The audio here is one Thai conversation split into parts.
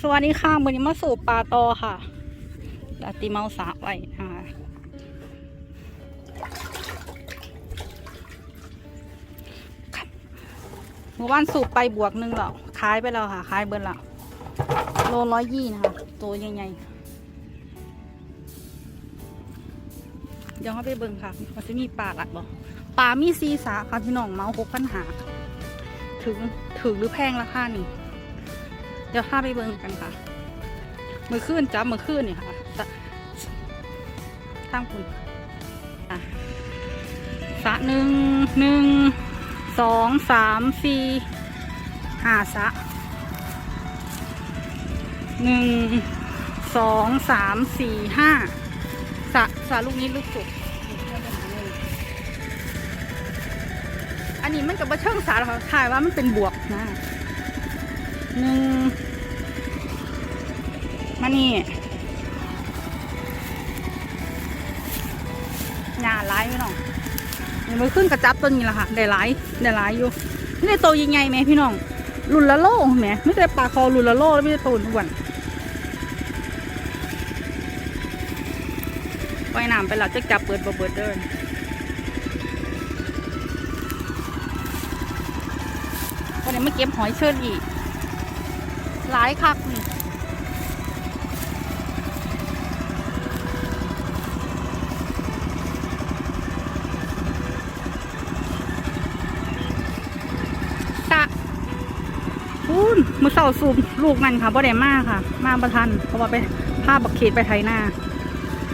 สวัสดีค่ะวันนี้มาสู่ปลาตอค่ะลาติเมาสาไว้นะคะเมื่อวานสูบไปบวกหนึ่งแล้วขายไปแล้วค่ะขายเบิร์แล้วโลร้อยยี่นะคะ ตัวใหญ่ๆเดี๋ยวเขาไปเบิ่งค่ะว่าจะมีปลาหลักบ่ปลามีซีสาค่ะพี่น้องเมาหกพันหาถึงถึงหรือแพงราคานี่ ดี๋ยวพาไปเบิ่งกันค่ะ มือขึ้นจับมือขึ้นนี่ค่ะสะข้างคุณอะสะหนึ่งหนึ่งสองสามสี่ห้าสะหนึ่งสองสามสี่ห้าสะสะลูกนี้ลูกสุด อันนี้มันกับว่าเชิงสาหรอกค่ะถ่ายว่ามันเป็นบวกนะ หนึ่งมานี่หญ้าหลายพี่น้องเดี๋ยวมือขึ้นกระจับตัวนี้แหละค่ะได้หลายได้หลายอยู่นี่ได้โตยังไงไหมพี่น้องรุนละโลแหมไม่ได้ปลาคอรุนละโลแล้วไม่ได้โตทุกวันว่ายน้ำไปแล้วจะจับเปิดบ่เปิดเดินวันนี้มาเก็บหอยเชอรี่ หลายคักนี่สะพูนมือเสาสูบลูกมันค่ะบ่ได้มากค่ะ มาประทัน เพราะว่าไปภาพบักเขตไปไทยหน้า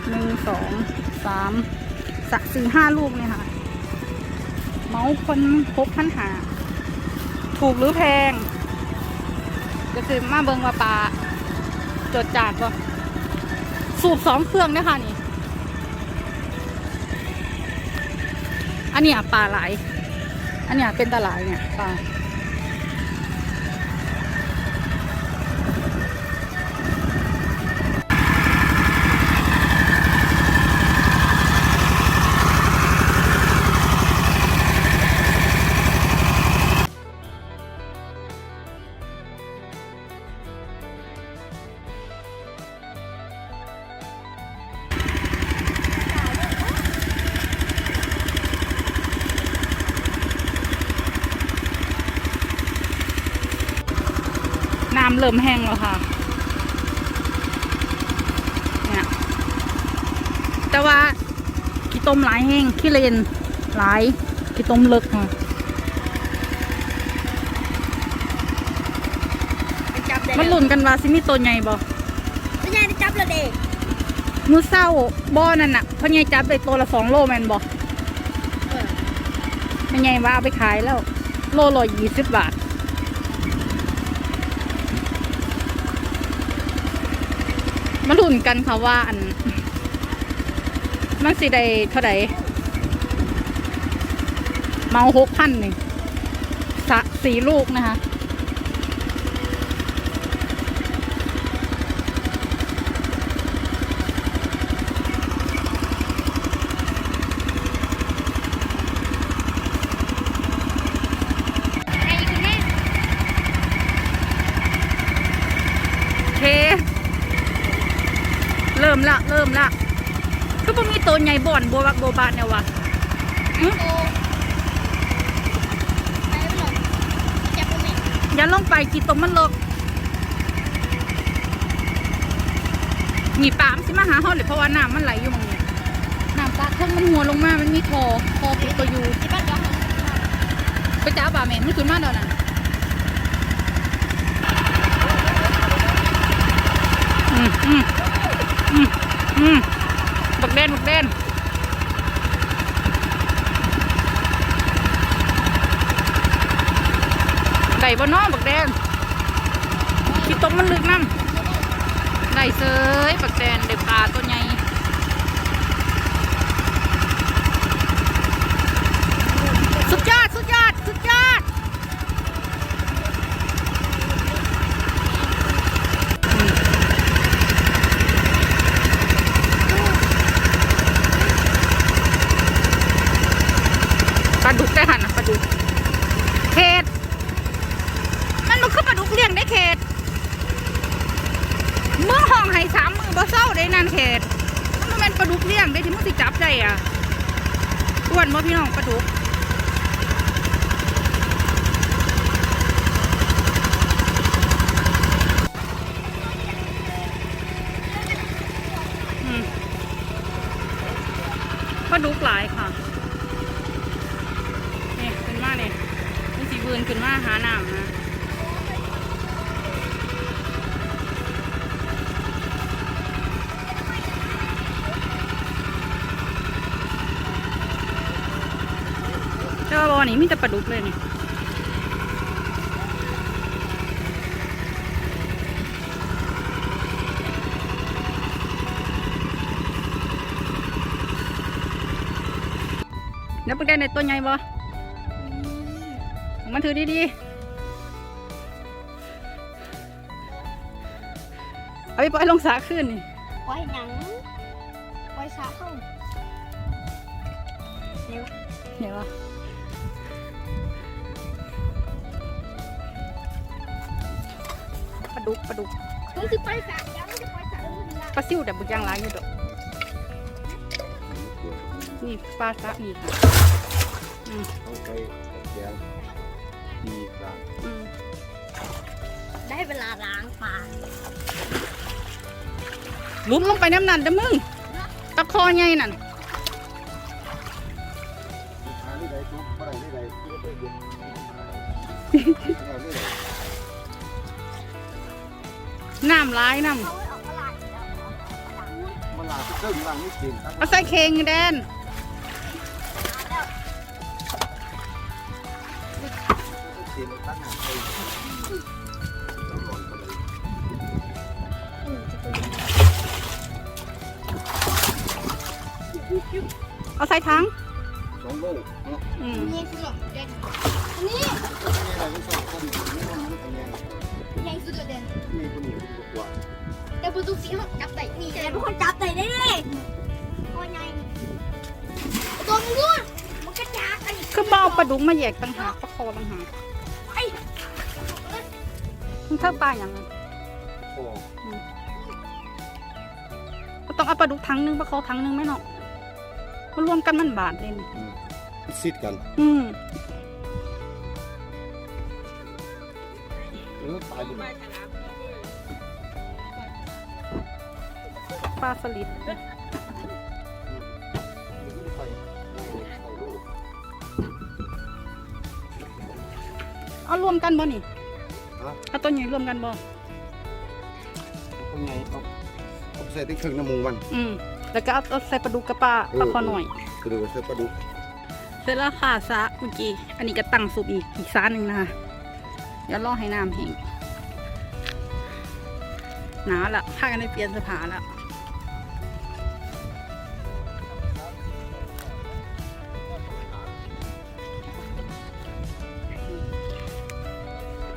หนึ่งสองสามสะสี่ห้าลูกเนี่ยค่ะ เมาคนพบพันหา ถูกหรือแพง ก็คือมาเบิงว่าปลาจดจานก็สูบสองเครื่องนะคะนี่ อันเนี้ยปลาไหล อันเนี้ยเป็นตาหลายเนี่ยปลา เริ่มแห้งแล้วค่ะเนี่ยแต่ว่าขี้ต้มหลายแห้งขี้เลนหลายขี้ต้มเลิกค่ะไปจับได้มันหลุ่นกันว่าซิมีตัวใหญ่บ่ไม่ใช่ไปจับแล้วเด็กมือเศร้าบ่อนั่นน่ะพ่อใหญ่จับไปตัวละสองโลแมนบ่เออพ่อใหญ่ว่าเอาไปขายแล้ว โลละยี่สิบบาท มาลุ้นกันค่ะว่าอัน มันสิได้เท่าไดเมาหกพันหนึ่งสะสี่ลูกนะคะ ไอ้คุณแม่ โอเค เริ่ม ละเริ่ะก็บ่มีตัวใหญ่บ่อนบัวบักบัวบานเนี่ยวะอย่าลงไปกี่ตัวมันลิกมีปามสิมาหาเฮาเลยเพราะว่าน้ำมันไหลอยู่ตรงนี้น้ำตาเครื่องมันหัวลงมา มันมีคอคอปิดตัวอยู่ไปจ้าบ่าแม่ไม่ขึ้นมาเดยวนั้นอืมอืมอืมอืมบักเด่นบักเด่นไก่ บนน้อบักแดงขี้ตมมันลึกน้ำได้เซยบักแดงเด็ปลาตัวใหญ่สุดยอด ปลาดุกได้หันนะปลาดุกเขตมันมันคือปลาดุกเลี้ยงได้เขต องให้สามมือบ่เศร้าได้ นานเขตมันบ่แม่นปลาดุกเลี้ยงได้ที่มึงสิจับได้อะอ้วนบ่พี่น้องปลาดุกอืมปลาดุกหลายค่ะนี่ขึ้นมาเนี่ยมันสีบืนขึ้นมาหาน้ำนะแต่ว่าบ อนี่มีแต่ปลาดุกเลยนี่เดี๋ยวไปได้ในตัวใหญ่บ่มันถือดีๆ เอาไปปล่อยลงสาขึ้นนี่ ปล่อยหนัง ปล่อยสาเข้าเร็วเห็นป ลาดุกปลาดุกมึงจะปล่อยสายังมึงจะปล่อยสาแล้วมึงจะปลาซิวแต่บุกยางร้ายอยู่ดอกนี่ปลาซะนี่ค่ะอืมเอาไปแกงดีกว่าอืมได้เวลาล้างปากลุ้มลงไปน้ำนั่นเด้อมึงตะคอไงนั่น น้ำร้ายน้เขาไม่ออกตลาดอยู่แล้วเหรอมันลาทุกเรื่องล่างนี่จริงำเอาใส่เคงแดนจริงตั้งหาไปเอาใส่ถังสองโลกเนาะอืมนี่คือหรอเด่นอันนี้นี่อะไรก็สองคนนี่มันมันทำยังใหญ่สุดเลยเด่นนี่คนนี้ กว่าแต่ประตูสีห้องจับได้นี่แต่เป็นคนจับได้ได้เลยโอ้ยไงตัวมึงพูดมันกระจากอันนี้คือเบเอาปลาดุกมาแยกต่างหากปลาคอต่างหากไอ้มึงเท่าปลาอย่างนั้นโอ้ก็ต้องเอาปลาดุกถังหนึงปลาคอถังหนึงไหมเนาะมันรวมกันมันบาทเลยนี่ซิดกัน อืมเออ ปลาสลิดใส่ใส่ลูกเอารวมกันบ่นี่ฮะเอาตัวใหญ่รวมกันบ่คนไงเขาเขาใส่ที่ครึ่งน้ำมูมันอืมแล้วก็เอาเอาใส่ปลาดุกกับปลาปลาคอหน่อยกระดูกใส่ปลาดุกเสร็จแล้วค่ะซะเมื่อกี้อันนี้ก็ตั้งสุกอีกอีกซาหนึ่งนะคะเดี๋ยวรอให้น้ำแห้งหนาละพากันไปเปลี่ยนเสื้อผ้าละ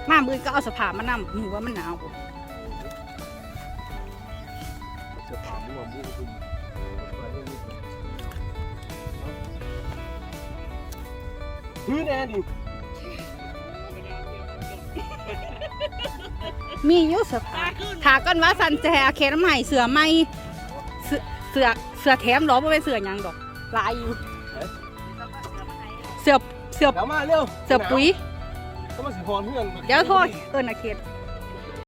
มามือก็เอาเสภามานั่หนูว่ามันหนาวจะถามว่ามูคุณพื้นแอนดิมีอยุเสื้อผ้าถาก้อนว่าสันแจอาเคน้ำใหม่เสือไหม่เสือเสือเสือแถมหรอไม่เป็นเสือหยังดอกหลายอยู่เสือเสือเดี๋ยวมาเร็วเสือปุ๋ย ก็มาสิพรเพื่อนเดี๋ยวโทษเอิญอาเขต